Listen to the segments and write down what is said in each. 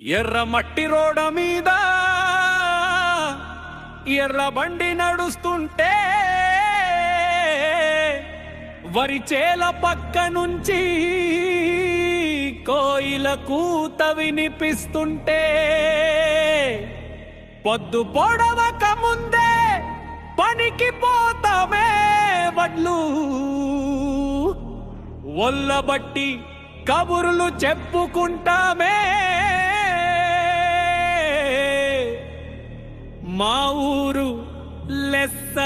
ఎర్ర మట్టి రోడ మీద ఎర్ర బండి నడుస్తుంటే వరి చేల పక్క నుంచి కోయిల కూత వినిపిస్తుంటే పొద్దు పొడవక ముందే పనికి పోతామే వడ్లు. ఒల్లబట్టి కబుర్లు చెప్పుకుంటామే. మా ఊరు లెస్స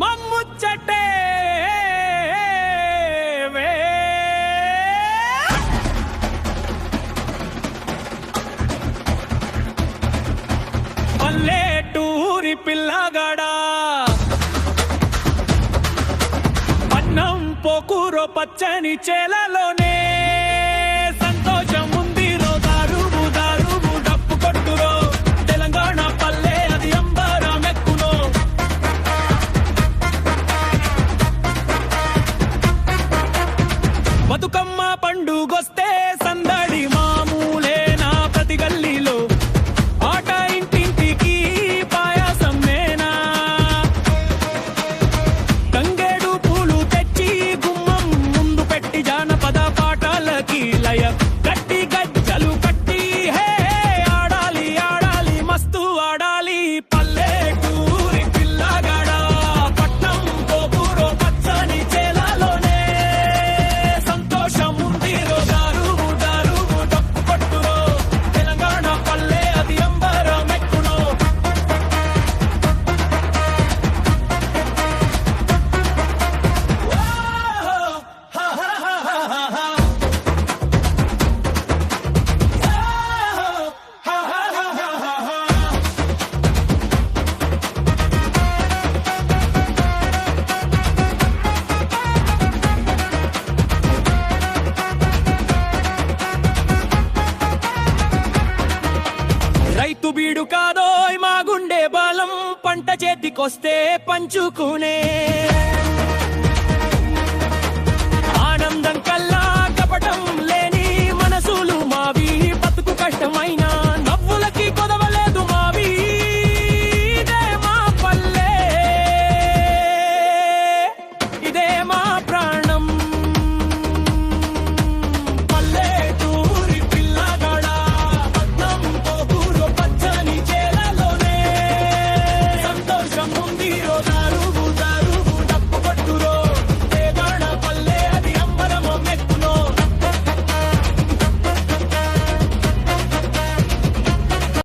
మమ్ముచ్చటే. పల్లెటూరి పిల్లగాడా. అన్నం పోకూరో పచ్చని చేలలోనే. రైతు కాదోయ్ మా గుండె బలం. పంట చేతికొస్తే పంచుకునే 広がる